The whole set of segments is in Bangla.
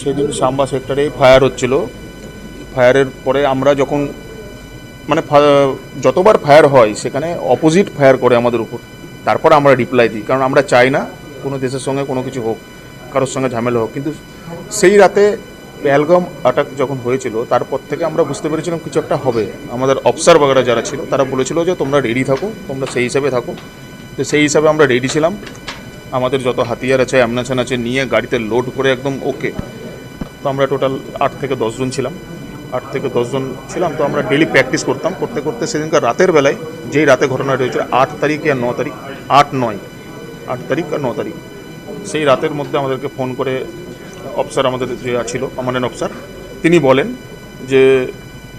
সেদিন সাম্বা সেক্টরে ফায়ার হচ্ছিল। ফায়ারের পরে আমরা যখন মানে যতবার ফায়ার হয়, সেখানে অপোজিট ফায়ার করে আমাদের উপর। তারপর আমরা রিপ্লাই দিই, কারণ আমরা চাই না কোনো দেশের সঙ্গে কোনো কিছু হোক, কারোর সঙ্গে ঝামেলা হোক। কিন্তু সেই রাতে অ্যালগম অ্যাটাক যখন হয়েছিল, তারপর থেকে আমরা বুঝতে পেরেছিলাম কিছু একটা হবে। আমাদের অফিসার বাগেরা যারা ছিল, তারা বলেছিল যে তোমরা রেডি থাকো, তোমরা সেই হিসাবে থাকো। তো সেই হিসাবে আমরা রেডি ছিলাম। আমাদের যত হাতিয়ার আছে অ্যামনেশন আছে, নিয়ে গাড়িতে লোড করে একদম ওকে তো আমরা টোটাল আট থেকে দশজন ছিলাম। আট থেকে দশজন ছিলাম, তো আমরা ডেলি প্র্যাকটিস করতাম। করতে করতে সেদিনকার রাতের বেলায় যেই রাতে ঘটনাটা হয়েছিল, আট তারিখ আর ন তারিখ, আট নয়। আট তারিখ আর ন তারিখ। সেই রাতের মধ্যে আমাদেরকে ফোন করে অফিসার আমাদের ছিল কমান্ডেন্ট অফিসার। তিনি বলেন যে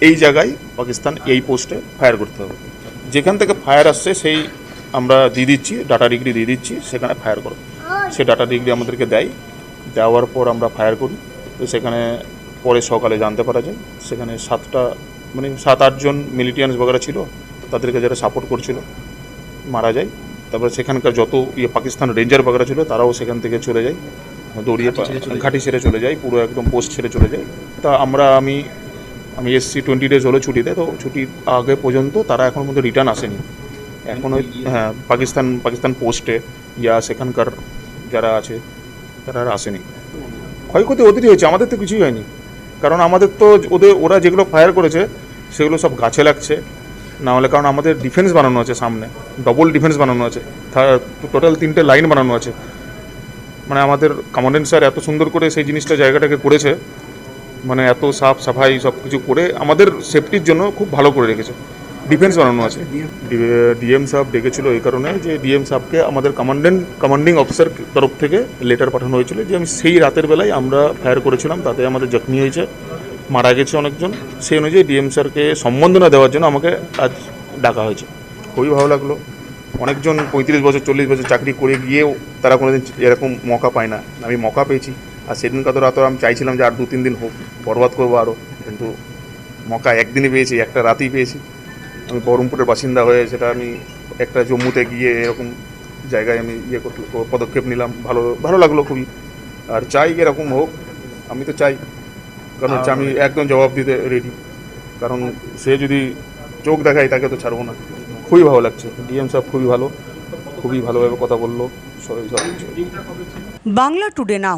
এই জায়গায় পাকিস্তান এই পোস্টে ফায়ার করতে হবে। যেখান থেকে ফায়ার আসছে সেই আমরা দিয়ে দিচ্ছি, ডাটা ডিগ্রি দিয়ে দিচ্ছি, সেখানে ফায়ার করো। সে ডাটা ডিগ্রি আমাদেরকে দেয়। দেওয়ার পর আমরা ফায়ার করি। তো সেখানে পরে সকালে জানতে পারা যায়, সেখানে সাতটা মানে সাত আটজন মিলিটিয়ান্স বগেরা ছিল, তাদেরকে যারা সাপোর্ট করছিল, মারা যায়। তারপরে সেখানকার যত ইয়ে পাকিস্তান রেঞ্জার বগেরা ছিল, তারাও সেখান থেকে চলে যায়। দৌড়িয়ে ঘাঁটি ছেড়ে চলে যায়। পুরো একদম পোস্ট ছেড়ে চলে যায়। তা আমরা আমি আমি এসছি টোয়েন্টি ডেজ হলো ছুটিতে তো ছুটির আগে পর্যন্ত তারা এখন মধ্যে রিটার্ন আসেনি। এখন ওই হ্যাঁ পাকিস্তান পাকিস্তান পোস্টে ইয়া সেখানকার যারা আছে তারা আর আসেনি। ক্ষয়ক্ষতি ওদেরই হয়েছে আমাদের তো কিছুই হয়নি। কারণ আমাদের তো ওদের ওরা যেগুলো ফায়ার করেছে সেগুলো সব গাছে লাগছে। না হলে কারণ আমাদের ডিফেন্স বানানো আছে সামনে ডবল ডিফেন্স বানানো আছে। টোটাল তিনটে লাইন বানানো আছে। মানে আমাদের কমান্ডেন্ট স্যার এত সুন্দর করে সেই জিনিসটা জায়গাটাকে করেছে মানে এত সাফ সাফাই সব কিছু করে আমাদের সেফটির জন্য খুব ভালো করে রেখেছে। ডিফেন্স বানানো আছে। ডিএম সাহেব ডেকেছিল এই কারণে যে ডিএম সাহেবকে আমাদের কমান্ডেন্ট কমান্ডিং অফিসার তরফ থেকে লেটার পাঠানো হয়েছিল যে আমি সেই রাতের বেলায় আমরা ফায়ার করেছিলাম তাতে আমাদের জখমি হয়েছে মারা গেছে অনেকজন। সেই অনুযায়ী ডিএম স্যারকে সম্বর্ধনা দেওয়ার জন্য আমাকে আজ ডাকা হয়েছে। খুবই ভালো লাগল। অনেকজন পঁয়ত্রিশ বছর চল্লিশ বছর চাকরি করে গিয়েও তারা কোনোদিন এরকম মকা পায় না। আমি মকা পেয়েছি। আর সেদিনকার তো রাতে আমি চাইছিলাম যে আর দু তিন দিন হোক বরবাদ করব আরও কিন্তু মকা একদিনই পেয়েছি একটা রাতেই পেয়েছি। আমি বহরমপুরের বাসিন্দা হয়ে সেটা আমি একটা জম্মুতে গিয়ে এরকম জায়গায় আমি ইয়ে করতে পদক্ষেপ নিলাম। ভালো ভালো লাগল খুবই। আর চাই এরকম হোক আমি তো চাই। কারণ হচ্ছে আমি একদম জবাব দিতে রেডি কারণ সে যদি চোখ দেখায় তাকে তো ছাড়বো না। খুবই ভালো লাগছে। ডিএম সাহেব খুবই ভালো, খুবই ভালোভাবে কথা বলল। সবাই বাংলা টুডে নাও।